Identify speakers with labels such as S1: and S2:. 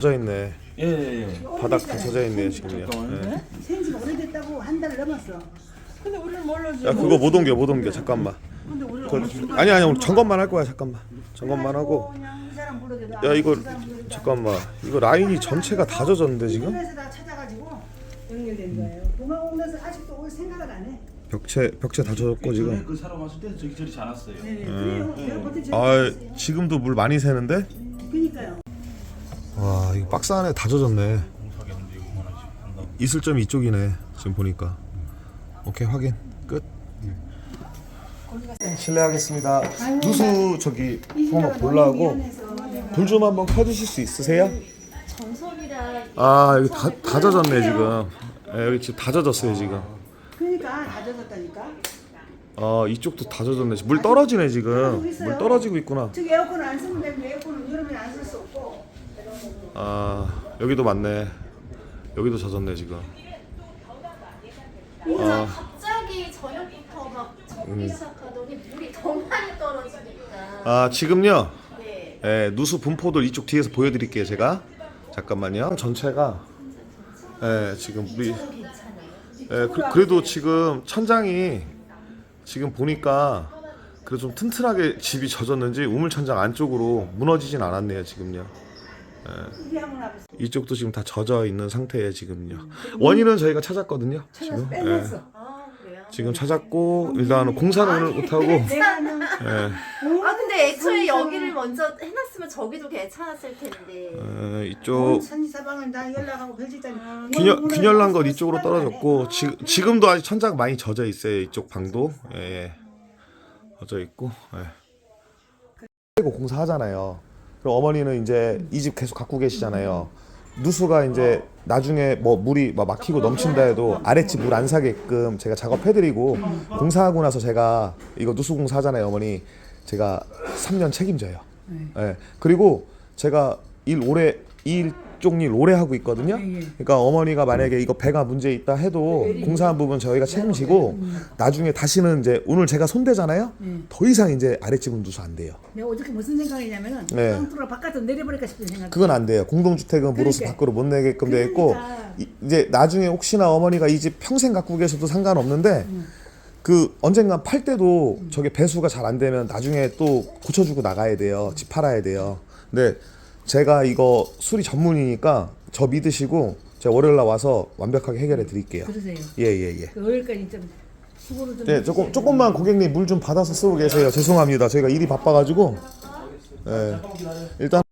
S1: 젖어 있네.
S2: 예, 예, 예.
S1: 바닥 다 젖어 있네요 지금요. 예.
S3: 생지가 오래됐다고 한 달 넘었어.
S4: 근데 우리는 몰라지.
S1: 야 그거 못 옮겨 못 옮겨 잠깐만.
S3: 근데 우리
S1: 그걸- 아니 아니 오늘 점검만 할 거야 잠깐만. 점검만 하고.
S3: 그냥 이 사람 부르기도
S1: 야 이거 잠깐만 이거 라인이 전체가 다 젖었는데 지금
S3: 인터넷에 다 찾아가지고 연결된 거예요. 동아공단에서 아직도 올 생각을 안 해.
S1: 벽체 벽체 다 젖었고
S2: 전에
S1: 지금.
S2: 그 사러 갔을 때 저기 저리 지 않았어요.
S3: 네, 그래요. 그때 저기
S1: 아. 지금도 물 많이 새는데?
S3: 그니까요.
S1: 와 이거 박스 안에 다 젖었네.
S2: 공사하겠는데 이거 하나씩 한다고.
S1: 이슬 점이 이쪽이네 지금 보니까. 오케이 확인 끝. 실례하겠습니다. 누수 저기 한번 보려고 불 좀 한번 켜주실 수 있으세요? 아 여기 다, 다 젖었네 지금. 예, 여기 지금 다 젖었어요 지금.
S3: 그러니까 다 젖었다니까.
S1: 아 이쪽도 다 젖었네. 물 떨어지네 지금. 물 떨어지고 있구나.
S3: 저기 에어컨 안 쓰면 되고 에어컨은 여름에 안쓸 수 없고.
S1: 아 여기도 맞네. 여기도 젖었네 지금.
S5: 진짜 갑자기 저녁부터 막 젖기
S1: 음.
S5: 시작하더니 물이 더 많이 떨어지니까
S1: 아 지금요.
S5: 네.
S1: 예, 누수 분포들 이쪽 뒤에서 보여드릴게요 제가. 잠깐만요. 전체가 예, 지금 물이
S5: 괜찮아요.
S1: 예, 그, 그래도 지금 천장이 지금 보니까 그래도 좀 튼튼하게 집이 젖었는지 우물 천장 안쪽으로 무너지진 않았네요 지금요.
S3: 와보세요.
S1: 이쪽도 지금 다 젖어 있는 상태예요 지금요. 원인은 저희가 찾았거든요. 지금 예,
S3: 빼냈어.
S5: 아 그래요?
S1: 지금 찾았고 일단 공사는 오늘 못하고
S3: 내가
S1: 예,
S5: 아 근데 애초에 여기를 먼저 해놨으면 저기도 괜찮았을 텐데
S1: 어, 이쪽
S3: 천지사방은 다 연락하고 별짓다니.
S1: 균열, 균열난 것 이쪽으로 떨어졌고 지, 지금도 아직 천장 많이 젖어 있어요 이쪽 방도 예, 예. 젖어 있고 예. 그리고 공사하잖아요 그럼 어머니는 이제 이 집 계속 갖고 계시잖아요. 누수가 이제 나중에 뭐 물이 막 막히고 넘친다 해도 아랫집 물 안 사게끔 제가 작업해드리고 공사하고 나서 제가 이거 누수 공사하잖아요 어머니. 제가 3년 책임져요. 예. 그리고 제가 일 오래 이 쪽일 오래 하고 있거든요. 그러니까 어머니가 만약에 이거 배가 문제 있다 해도 공사한 부분 저희가 책임지고 나중에 다시는 이제 오늘 제가 손대잖아요. 더 이상 이제 아랫집은 누수 안 돼요.
S3: 내가 어저께 무슨 생각이냐면은
S1: 네.
S3: 땅뚫어 바깥으로 내려버릴까 싶은 생각.
S1: 그건 안 돼요. 공동주택은 물로서
S3: 그러니까.
S1: 밖으로 못 내게끔 돼 있고
S3: 그러니까.
S1: 이- 이제 나중에 혹시나 어머니가 이 집 평생 갖고 계셔도 상관없는데 그 언젠간 팔 때도 저게 배수가 잘 안 되면 나중에 또 고쳐주고 나가야 돼요. 집 팔아야 돼요. 근데 제가 이거 수리 전문이니까 저 믿으시고 제가 월요일 날 와서 완벽하게 해결해 드릴게요.
S3: 그러세요.
S1: 예, 예, 예.
S3: 그 월요일까지 좀 수고를 좀.
S1: 네, 조금 조금만 고객님 물 좀 받아서 쓰고 계세요. 죄송합니다. 저희가 일이 바빠 가지고. 예. 일단